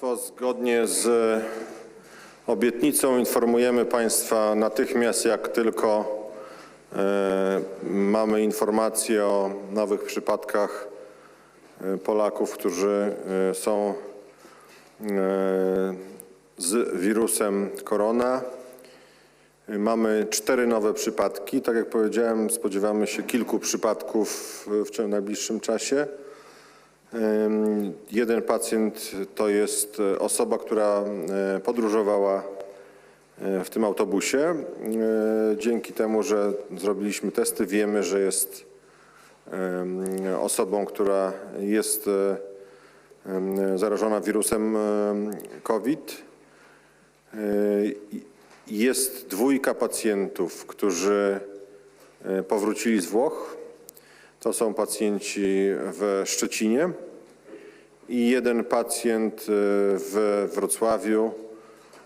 Państwo, zgodnie z obietnicą informujemy Państwa natychmiast, jak tylko e, mamy informacje o nowych przypadkach e, Polaków, którzy e, są z wirusem korona. Mamy cztery nowe przypadki. Tak jak powiedziałem, spodziewamy się kilku przypadków w najbliższym czasie. Jeden pacjent to jest e, osoba, która e, podróżowała e, w tym autobusie. Dzięki temu, że zrobiliśmy testy, wiemy, że jest osobą, która jest zarażona wirusem em, COVID. Jest dwójka pacjentów, którzy powrócili z Włoch. To są pacjenci w Szczecinie i jeden pacjent e, w Wrocławiu,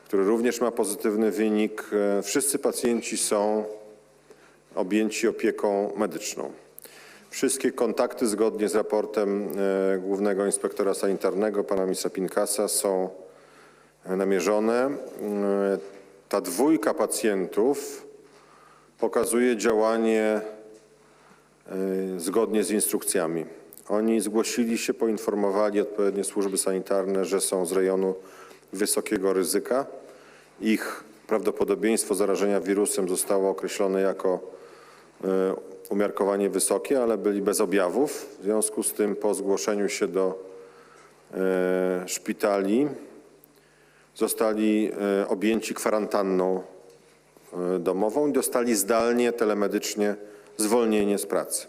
który również ma pozytywny wynik. E, Wszyscy pacjenci są objęci opieką medyczną. Wszystkie kontakty zgodnie z raportem e, Głównego Inspektora Sanitarnego pana ministra Pinkasa są namierzone. Ta dwójka pacjentów pokazuje działanie zgodnie z instrukcjami. Oni zgłosili się, poinformowali odpowiednie służby sanitarne, że są z rejonu wysokiego ryzyka. Ich prawdopodobieństwo zarażenia wirusem zostało określone jako y, umiarkowanie wysokie, ale byli bez objawów. W związku z tym po zgłoszeniu się do y, szpitali zostali y, objęci kwarantanną y, domową i dostali zdalnie, telemedycznie zwolnienie z pracy.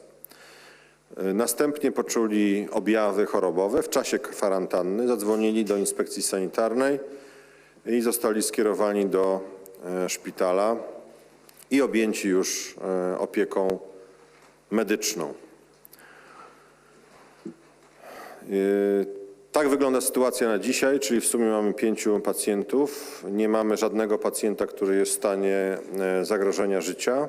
Y, Następnie poczuli objawy chorobowe. W czasie kwarantanny zadzwonili do inspekcji sanitarnej i zostali skierowani do e, szpitala i objęci już e, opieką medyczną. Tak wygląda sytuacja na dzisiaj, czyli w sumie mamy pięciu pacjentów. Nie mamy żadnego pacjenta, który jest w stanie e, zagrożenia życia.